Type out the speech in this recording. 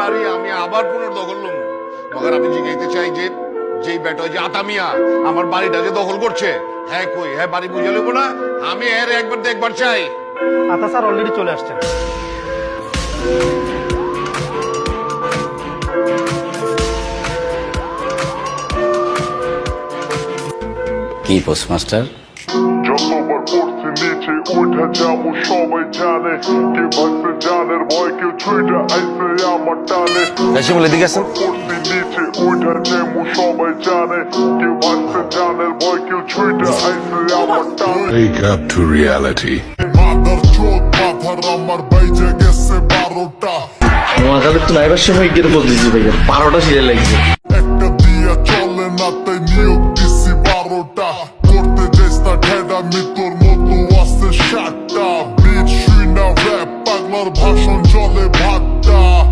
বাড়ি আমি আবার পুনর্দখল লম। মগর আমি জিজ্ঞাইতে চাই যে যেই বেটা যে আতামিয়া আমার বাড়িটা যে দখল করছে হ্যাঁ কই হ্যাঁ বাড়ি বুঝে নেব না? আমি এর একবার দেখবার চাই। আতা স্যার অলরেডি চলে আসছেন। কি পোস্টমাস্টার যতবার পড়ছি নিচে উঠা যাব সবাই জানে কে ভাগছে টানের ভয় ছুইটা আইছে আমার টানে। হ্যাঁ, আসেন। নিচে সবাই জানে। ছুইটা আইছে আমার টানে। Wake up to reality. Mother চোদ মাথার আমার বাইজে গেছে বারোটা। নোয়াখালীর তো নাইবার সময় গিয়ে বদলেছি ভাইয়া বারোটা সিরিয়াল লাগছে। একটা দিয়া চলে না তাই নিয়োগ দিছি বারোটা। করতে যাইস son jolly batta